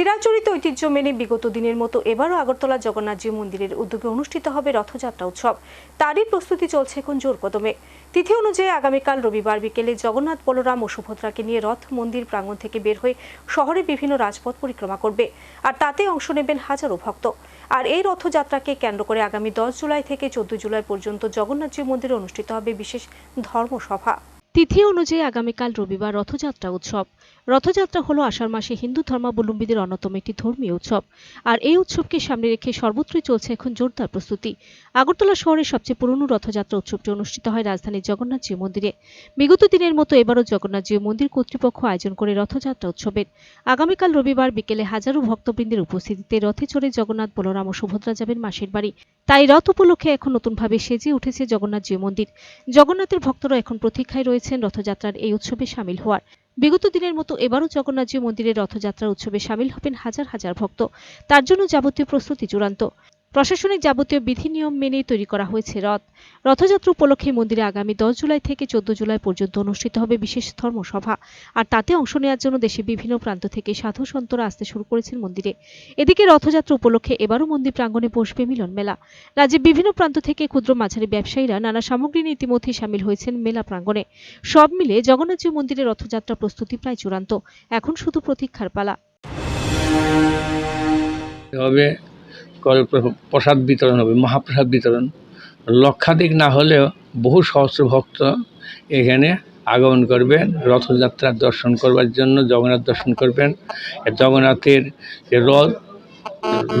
চিরাচরিত ঐতিহ্য মেনে বিগত দিনের মতো এবারও আগরতলা জগন্নাথজি মন্দিরের উদ্যোগে অনুষ্ঠিত হবে রথযাত্রা উৎসব। তারই প্রস্তুতি চলছে এখন জোর কদমে। তিথি অনুযায়ী আগামীকাল রবিবার বিকেলে জগন্নাথ, বলরাম ও সুভদ্রাকে নিয়ে রথ মন্দির প্রাঙ্গণ থেকে বের হয়ে শহরের বিভিন্ন রাজপথ পরিক্রমা করবে। আর তাতে অংশ নেবেন হাজারো ভক্ত। আর এই রথযাত্রাকে কেন্দ্র করে আগামী দশ জুলাই থেকে চোদ্দ জুলাই পর্যন্ত জগন্নাথজি মন্দিরে অনুষ্ঠিত হবে বিশেষ ধর্মসভা। তিথি অনুযায়ী আগামীকাল রবিবার রথযাত্রা উৎসব। রথযাত্রা হলো আষাঢ় মাসে হিন্দু ধর্মাবলম্বীদের অন্যতম একটি ধর্মীয় উৎসব। আর এই উৎসবকে সামনে রেখে সর্বত্রই চলছে এখন জোরদার প্রস্তুতি। আগরতলা শহরের সবচেয়ে পুরনো রথযাত্রা উৎসবটি অনুষ্ঠিত হয় রাজধানীর জগন্নাথজি মন্দিরে। বিগত দিনের মতো এবারও জগন্নাথজি মন্দির কর্তৃপক্ষ আয়োজন করে রথযাত্রা উৎসবের। আগামীকাল রবিবার বিকেলে হাজারো ভক্তবৃন্দের উপস্থিতিতে রথে চড়ে জগন্নাথ বলরাম ও সুভদ্রা যাবেন মাসির বাড়ি। তাই রথ উপলক্ষে এখন নতুনভাবে সেজে উঠেছে জগন্নাথ জীব মন্দির জগন্নাথের ভক্তরা এখন প্রতীক্ষায় রয়েছেন রথযাত্রার এই উৎসবে সামিল হওয়ার। বিগত দিনের মতো এবারও জগন্নাথজি মন্দিরের রথযাত্রার উৎসবে সামিল হবেন হাজার হাজার ভক্ত। তার জন্য যাবতীয় প্রস্তুতি চূড়ান্ত। প্রশাসনিক যাবতীয় বিধি নিয়ম মেনেই তৈরি করা হয়েছে রথ। রথযাত্রা উপলক্ষে মন্দিরে আগামী দশ জুলাই থেকে চোদ্দ জুলাই পর্যন্ত অনুষ্ঠিত হবে বিশেষ ধর্মসভা। আর তাতে অংশ নেওয়ার জন্য দেশের বিভিন্ন প্রান্ত থেকে সাধু সন্তরা আসতে শুরু করেছেন মন্দিরে। এদিকে রথযাত্রা উপলক্ষে এবারও মন্দির প্রাঙ্গণে বসবে মিলন মেলা। রাজ্যের বিভিন্ন প্রান্ত থেকে ক্ষুদ্র মাঝারি ব্যবসায়ীরা নানা সামগ্রী নিয়ে ইতিমধ্যেই সামিল হয়েছেন মেলা প্রাঙ্গণে। সব মিলে জগন্নাথজি মন্দিরে রথযাত্রা প্রস্তুতি প্রায় চূড়ান্ত। এখন শুধু প্রতীক্ষার পালা। প্রসাদ বিতরণ হবে, মহাপ্রসাদ বিতরণ। লক্ষাধিক না হলেও বহু সহস্র ভক্ত এখানে আগমন করবেন, রথযাত্রার দর্শন করবার জন্য জগন্নাথ দর্শন করবেন। জগন্নাথের রথ,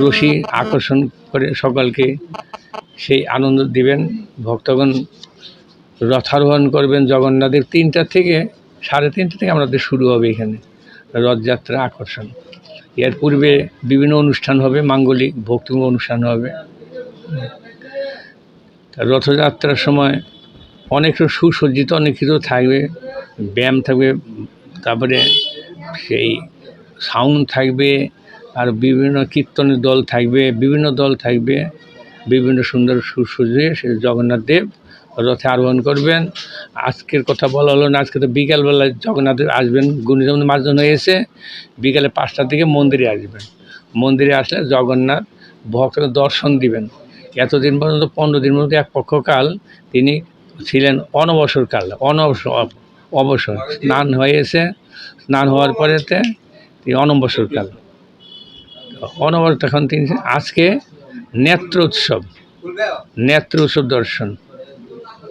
রশি আকর্ষণ করে সকলকে সেই আনন্দ দিবেন। ভক্তগণ রথারোহণ করবেন জগন্নাথের তিনটা থেকে, সাড়ে তিনটা থেকে আমাদের শুরু হবে এখানে রথযাত্রা আকর্ষণ। এর পূর্বে বিভিন্ন অনুষ্ঠান হবে, মাঙ্গলিক ভক্তিমূলক অনুষ্ঠান হবে। রথযাত্রার সময় অনেক সুসজ্জিত, অনেক কিছু থাকবে, ব্যায়াম থাকবে, তারপরে সেই সাউন্ড থাকবে, আর বিভিন্ন কীর্তনের দল থাকবে, বিভিন্ন দল থাকবে, বিভিন্ন সুন্দর সুসজ্জে সে জগন্নাথ দেব রথে আরোহণ করবেন। আজকের কথা বলা হলো না, আজকে তো বিকালবেলায় জগন্নাথ আসবেন গুণিজন মার্জন হয়েছে বিকালে পাঁচটার দিকে মন্দিরে আসবেন। মন্দিরে আসলে জগন্নাথ ভক্তদের দর্শন দিবেন। এতদিন পর্যন্ত, পনেরো দিন পর্যন্ত এক পক্ষকাল তিনি ছিলেন অনবসরকাল অনবসর অবসর। স্নান হয়েছে স্নান হওয়ার পরেতে তিনি অনবসরকাল অনবসর তখন তিনি আজকে নেত্র উৎসব নেত্র উৎসব দর্শন।